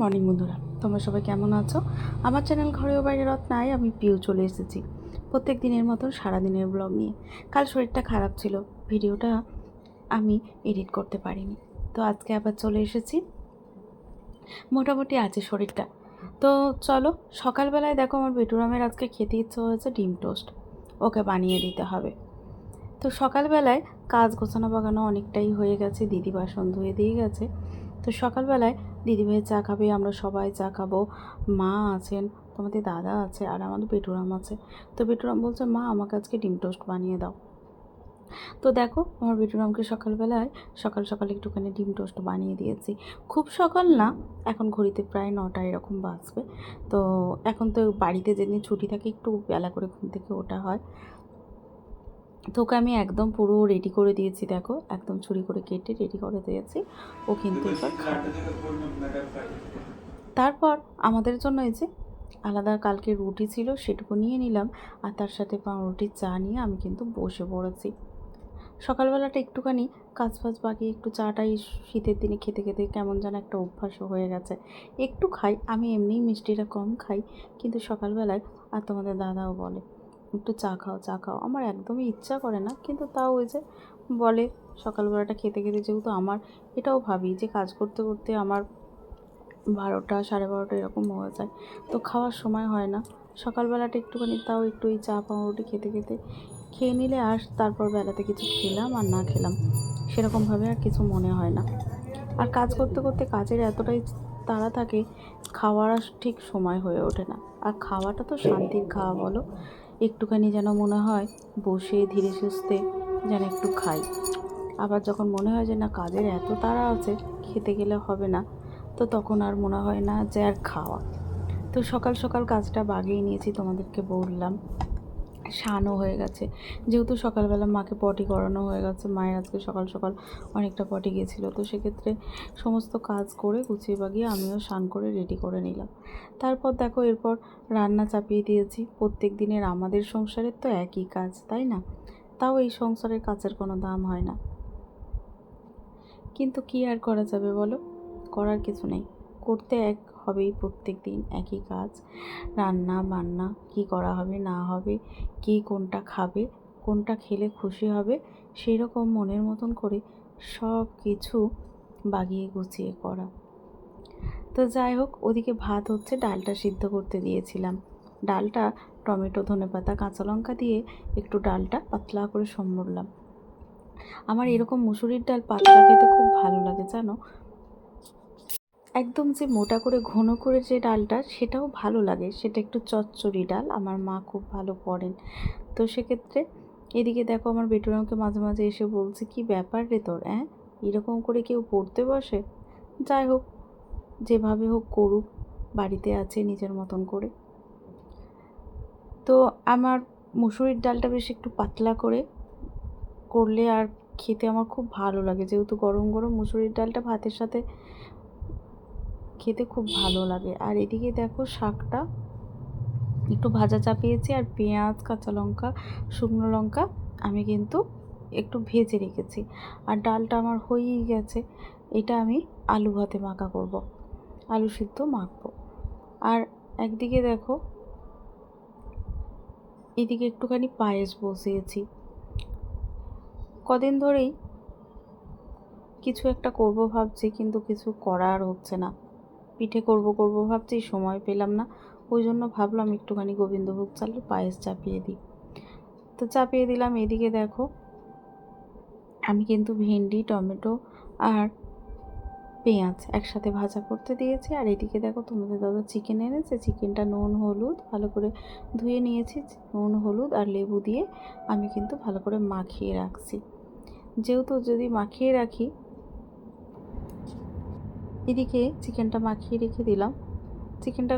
Morning বন্ধুরা, তোমরা সবাই কেমন আছো? আমার চ্যানেল ঘরেও বাইরে রত্নায় আমি পিউ চলে এসেছি প্রত্যেক দিনের মতন সারাদিনের ব্লগ নিয়ে। কাল শরীরটা খারাপ ছিল, ভিডিওটা আমি এডিট করতে পারিনি। তো আজকে আবার চলে এসেছি। মোটামুটি আছে শরীরটা। তো চলো, সকালবেলায় দেখো আমার বেটুরামের আজকে খেতে ইচ্ছে হয়েছে ডিম টোস্ট। ওকে বানিয়ে দিতে হবে। তো সকালবেলায় কাজ গোছানো বাগানো অনেকটাই হয়ে গেছে, দিদি বাসন ধুয়ে দিয়ে গেছে। তো সকালবেলায় দিদিভাই চা খাবে, আমরা সবাই চা খাব। মা আছেন, তোমাদের দাদা আছে, আর আমাদের পেটুরাম আছে। তো পেটুরাম বলছে, মা, আমাকে আজকে ডিম টোস্ট বানিয়ে দাও। তো দেখো, আমার বেটুরামকে সকালবেলায় সকাল সকাল একটুখানি ডিম টোস্ট বানিয়ে দিয়েছি। খুব সকাল না, এখন ঘড়িতে প্রায় নটা এরকম বাজবে। তো এখন তো বাড়িতে যেদিন ছুটি থাকে, একটু বেলা করে ঘুম থেকে ওঠা হয়। তো ওকে আমি একদম পুরো রেডি করে দিয়েছি দেখো। একদম ছুরি করে কেটে রেডি করে দিয়েছি। ও কিন্তু এবার তারপর আমাদের জন্য এই যে আলাদা কালকে রুটি ছিল সেটুকু নিয়ে নিলাম। আর তার সাথে পাউরুটির চা নিয়ে আমি কিন্তু বসে পড়েছি। সকালবেলাটা একটুখানি কাজ ফাজ বাকি একটু চাটাই শীতের দিনে খেতে খেতে কেমন যেন একটা অভ্যাসও হয়ে গেছে। একটু খাই আমি এমনিই মিষ্টিটা কম খাই কিন্তু সকালবেলায় আর তোমাদের দাদাও বলে একটু চা খাও চা খাও। আমার একদমই ইচ্ছা করে না, কিন্তু তাও ওই যে বলে সকালবেলাটা খেতে খেতে যেহেতু আমার, এটাও ভাবি যে কাজ করতে করতে আমার বারোটা, সাড়ে বারোটা এরকম হয়ে যায়। তো খাওয়ার সময় হয় না। সকালবেলাটা একটুখানি তাও একটু ওই চা, পাউরুটি খেতে খেতে খেয়ে নিলে আর তারপর বেলাতে কিছু খেলাম আর না খেলাম, সেরকমভাবে আর কিছু মনে হয় না। আর কাজ করতে করতে কাজের এতটাই তাড়া থাকে, খাওয়ার ঠিক সময় হয়ে ওঠে না। আর খাওয়াটা তো শান্তির খাওয়া বলো। একটুখানি যেন মনে হয় বসে ধীরে সুস্থে যেন একটু খাই। আবার যখন মনে হয় যে না, কাজের এত তাড়া আছে, খেতে গেলে হবে না, তো তখন আর মনে হয় না যে আর খাওয়া। তো সকাল সকাল কাজটা বাগিয়ে নিয়েছি তোমাদেরকে বললাম। শানও হয়ে গেছে। যেহেতু সকালবেলা মাকে পটি করানো হয়ে গেছে, মায়ের আজকে সকাল সকাল অনেকটা পটি গিয়েছিল, তো সেক্ষেত্রে সমস্ত কাজ করে গুছিয়ে বাগিয়ে আমিও স্নান করে রেডি করে নিলাম। তারপর দেখো এরপর রান্না চাপিয়ে দিয়েছি। প্রত্যেক দিনের আমাদের সংসারের তো একই কাজ, তাই না? তাও এই সংসারের কাজের কোনো দাম হয় না। কিন্তু কি আর করা যাবে বলো? করার কিছু নেই। করতে এক হবেই প্রত্যেক দিন একই কাজ। রান্না, বান্না, কি করা হবে, না হবে, কে কোনটা খাবে, কোনটা খেলে খুশি হবে সেই রকম মনের মতন করে সব কিছু বাগিয়ে গুছিয়ে করা। তো যাই হোক, ওদিকে ভাত হচ্ছে, ডালটা সিদ্ধ করতে দিয়েছিলাম। ডালটা টমেটো, ধনেপাতা, কাঁচা লঙ্কা দিয়ে একটু ডালটা পাতলা করে সম্মরলাম আমার এরকম মুসুরির ডাল পাতলা খেতে খুব ভালো লাগে, জানো? একদম যে মোটা করে ঘন করে যে ডালটা, সেটাও ভালো লাগে। সেটা একটু চচ্চড়ি ডাল, আমার মা খুব ভালো করেন। তো সেক্ষেত্রে এদিকে দেখো আমার বেটুরামকে মাঝে মাঝে এসে বলছে, কি ব্যাপার রে তোর হ্যাঁ এরকম করে কেউ পড়তে বসে? যাই হোক, যেভাবে হোক করুক, বাড়িতে আছে নিজের মতন করে। তো আমার মুসুরির ডালটা বেশ একটু পাতলা করে করলে আর খেতে আমার খুব ভালো লাগে। যেহেতু গরম গরম মুসুরির ডালটা ভাতের সাথে খেতে খুব ভালো লাগে। আর এদিকে দেখো শাকটা। একটু ভাজা চাপিয়েছি আর পেঁয়াজ, কাঁচা লঙ্কা, শুকনো লঙ্কা আমি কিন্তু একটু ভেজে রেখেছি। আর ডালটা আমার হয়েই গেছে। এটা আমি আলু ভাতে মাখা করব। আলু সিদ্ধ মাখবো। আর একদিকে দেখো এদিকে একটুখানি পায়েস বসিয়েছি। কদিন ধরেই কিছু একটা করব ভাবছি কিন্তু কিছু করার হচ্ছে না। পিঠে করব করব ভাবছি সময় পেলাম না। ওই জন্য ভাবলাম একটুখানি গোবিন্দভোগ চালের পায়েস চাপিয়ে দিই। তো চাপিয়ে দিলাম, এদিকে দেখো, আমি কিন্তু ভেন্ডি, টমেটো আর পেঁয়াজ একসাথে ভাজা করতে দিয়েছি। আর এদিকে দেখো, তোমাদের দাদা চিকেন এনেছে। চিকেনটা নুন, হলুদ ভালো করে ধুয়ে নিয়েছি। নুন, হলুদ আর লেবু দিয়ে আমি কিন্তু ভালো করে মাখিয়ে রাখছি। যেহেতু যদি মাখিয়ে রাখি এদিকে চিকেনটা মাখিয়ে রেখে দিলাম। চিকেনটা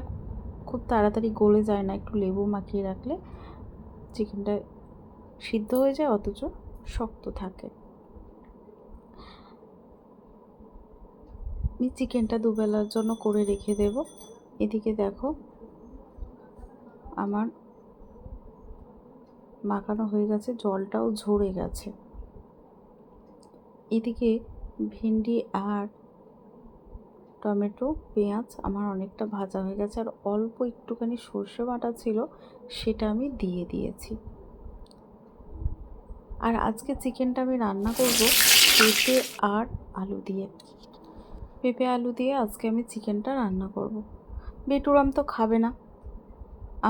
খুব তাড়াতাড়ি গলে যায় না, একটু লেবু মাখিয়ে রাখলে চিকেনটা সিদ্ধ হয়ে যায়, অথচ শক্ত থাকে। আমি চিকেনটা দুবেলার জন্য করে রেখে দেব। এদিকে দেখো, আমার মাখানো হয়ে গেছে, জলটাও ঝরে গেছে। এদিকে ভেন্ডি আর টমেটো, পেঁয়াজ আমার অনেকটা ভাজা হয়ে গেছে আর অল্প একটুখানি সর্ষে বাটা ছিল সেটা আমি দিয়ে দিয়েছি। আর আজকে চিকেনটা আমি রান্না করব পেঁপে আর আলু দিয়ে। পেঁপে আলু দিয়ে আজকে আমি চিকেনটা রান্না করব। বেটুরাম তো খাবে না,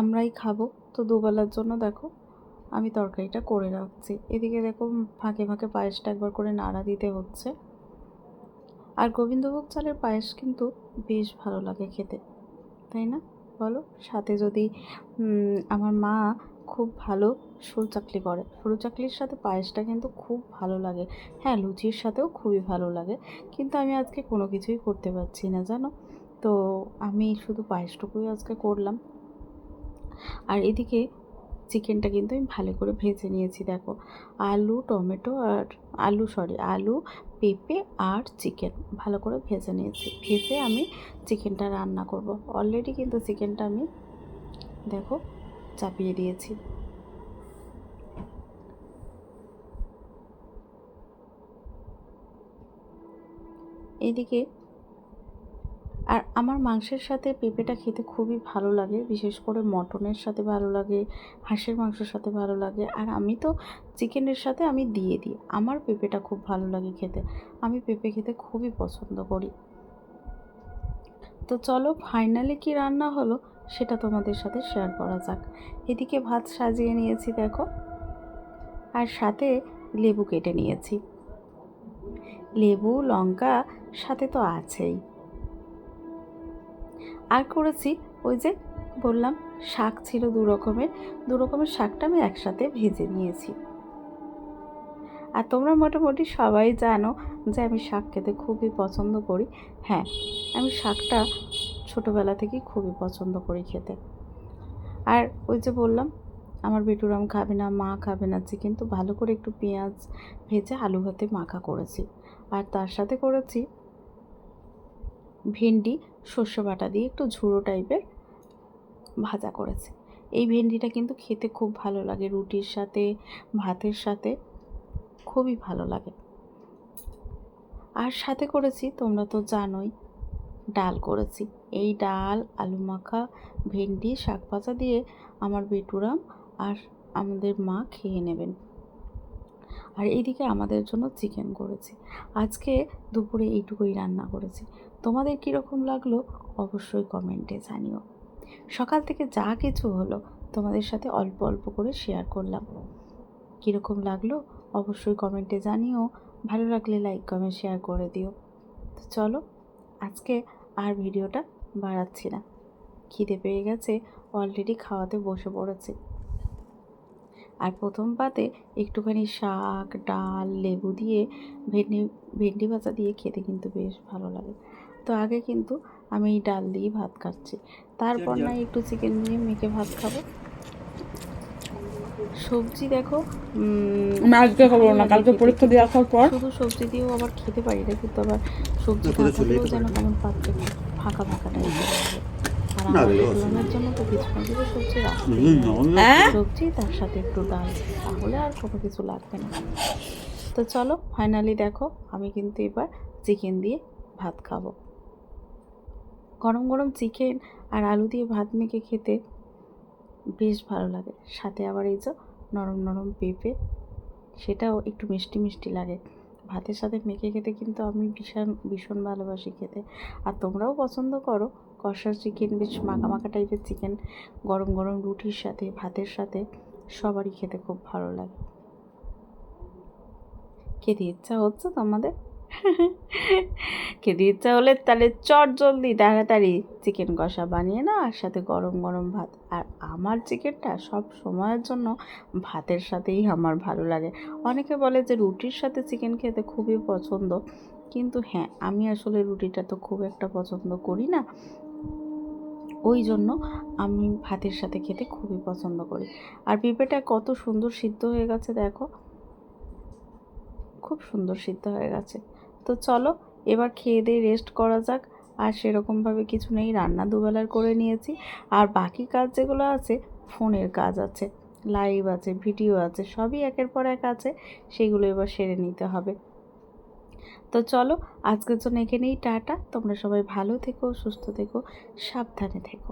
আমরাই খাব। তো দুবেলার জন্য দেখো, আমি তরকারিটা করে রাখছি। এদিকে দেখো, ফাঁকে ফাঁকে পায়েসটা একবার করে নাড়া দিতে হচ্ছে। আর গোবিন্দভোগ চালের পায়েস কিন্তু বেশ ভালো লাগে খেতে, তাই না? বলো, সাথে যদি আমার মা খুব ভালো সরু চাকলি করে সরু চাকলির সাথে পায়েসটা কিন্তু খুব ভালো লাগে। হ্যাঁ লুচির সাথেও খুবই ভালো লাগে, কিন্তু আমি আজকে কোনো কিছুই করতে পারছি না, জানো? তো আমি শুধু পায়েসটুকুই আজকে করলাম। আর এদিকে চিকেনটা কিন্তু আমি ভালো করে ভেজে নিয়েছি, দেখো। আলু, টমেটো আর আলু সরি আলু, পেঁপে আর চিকেন ভালো করে ভেজে নিয়েছি। ভেজে আমি চিকেনটা রান্না করব। অলরেডি কিন্তু চিকেনটা আমি, দেখো, চাপিয়ে দিয়েছি। এদিকে আর আমার মাংসের সাথে পেঁপেটা খেতে খুবই ভালো লাগে, বিশেষ করে মটনের সাথে ভালো লাগে, হাঁসের মাংসের সাথে ভালো লাগে। আর আমি তো চিকেনের সাথে আমি দিয়ে দিই, আমার পেঁপেটা খুব ভালো লাগে খেতে। আমি পেঁপে খেতে খুবই পছন্দ করি। তো চলো, ফাইনালি কি রান্না হলো সেটা তোমাদের সাথে শেয়ার করা যাক। এদিকে ভাত সাজিয়ে নিয়েছি দেখো, আর সাথে লেবু কেটে নিয়েছি। লেবু, লঙ্কা, সাথে তো আছেই। আর করেছি ওই যে বললাম, শাক ছিল দু রকমের দু রকমের শাকটা আমি একসাথে ভেজে নিয়েছি। আর তোমরা মোটামুটি সবাই জানো যে আমি শাক খেতে খুবই পছন্দ করি। হ্যাঁ আমি শাকটা ছোটোবেলা থেকেই খুবই পছন্দ করি খেতে। আর ওই যে বললাম, আমার বেটুরাম খাবে না, মা খাবে না চিকেন তো ভালো করে একটু পেঁয়াজ ভেজে আলু ভাতে মাখা করেছি। আর তার সাথে করেছি ভেন্ডি সর্ষে বাটা দিয়ে একটু ঝুড়ো টাইপের ভাজা করেছি। এই ভেন্ডিটা কিন্তু খেতে খুব ভালো লাগে, রুটির সাথে, ভাতের সাথে খুবই ভালো লাগে। আর সাথে করেছি, তোমরা তো জানোই, ডাল করেছি। এই ডাল, আলু মাখা, ভেন্ডি, শাক ভাজা দিয়ে আমার বেটুরাম আর আমাদের মা খেয়ে নেবেন। আর এইদিকে আমাদের জন্য চিকেন করেছি। আজকে দুপুরে এইটুকুই রান্না করেছি। তোমাদের কীরকম লাগল অবশ্যই কমেন্টে জানিও। সকাল থেকে যা কিছু হলো তোমাদের সাথে অল্প অল্প করে শেয়ার করলাম। কীরকম লাগল অবশ্যই কমেন্টে জানিও। ভালো লাগলে লাইক কমেন্ট শেয়ার করে দিও। তো চলো, আজকে আর ভিডিওটা বাড়াচ্ছি না। খিদে পেয়ে গেছে অলরেডি খাওয়াতে বসে পড়েছি। আর প্রথম পাতে একটুখানি শাক, ডাল, লেবু দিয়ে, ভেন্ডি ভেন্ডি ভাজা দিয়ে খেতে কিন্তু বেশ ভালো লাগে। তো আগে কিন্তু আমি এই ডাল দিয়ে ভাত খাচ্ছি তারপর না একটু চিকেন দিয়ে মেখে ভাত খাব। সবজি দেখো উম, আমি আজকে খাব না কালকে পরীক্ষা দিয়ে আসার পর শুধু সবজি দিয়েও আবার খেতে পারি না কিন্তু আবার সবজি না, চলে থাকলেও যেন। কেমন পাত্রে ফাঁকা ফাঁকা টাইপের আর আমার জন্য তো কিছু না কিছু সবজি হয়। অন্য- হ্যাঁ? সবজি তার সাথে একটু ডাল তাহলে আর কোনো কিছু লাগবে না। তো চলো ফাইনালি দেখো আমি কিন্তু এবার চিকেন দিয়ে ভাত খাব। গরম গরম চিকেন আর আলু দিয়ে ভাত মেখে খেতে বেশ ভালো লাগে। সাথে আবার এই যে নরম নরম পেঁপে, সেটাও একটু মিষ্টি মিষ্টি লাগে। ভাতের সাথে মেখে খেতে কিন্তু আমি ভীষণ ভীষণ ভালোবাসি খেতে। আর তোমরাও পছন্দ করো কষা চিকেন বেশ মাখা মাখা টাইপের চিকেন গরম গরম রুটির সাথে, ভাতের সাথে, সবারই খেতে খুব ভালো লাগে। খেতে ইচ্ছা হচ্ছে তোমাদের? খেতে ইচ্ছা হলে তাহলে চট জলদি তাড়াতাড়ি চিকেন কষা বানিয়ে না আর সাথে গরম গরম ভাত। আর আমার চিকেনটা সব সময়ের জন্য ভাতের সাথেই আমার ভালো লাগে। অনেকে বলে যে রুটির সাথে চিকেন খেতে খুবই পছন্দ, কিন্তু হ্যাঁ আমি আসলে রুটিটা তো খুব একটা পছন্দ করি না। ওই জন্য আমি ভাতের সাথে খেতে খুবই পছন্দ করি। আর পেঁপেটা কত সুন্দর সিদ্ধ হয়ে গেছে, দেখো। খুব সুন্দর সিদ্ধ হয়ে গেছে। তো চলো, এবার খেয়ে দিয়ে রেস্ট করা যাক। আর সেরকমভাবে কিছু নেই, রান্না দুবেলার করে নিয়েছি। আর বাকি কাজ যেগুলো আছে, ফোনের কাজ আছে লাইভ আছে ভিডিও আছে, সবই একের পর এক আছে, সেগুলো এবার সেরে নিতে হবে। তো চলো, আজকের জন্য এখানেই টাটা। তোমরা সবাই ভালো থেকো, সুস্থ থেকো, সাবধানে থেকো।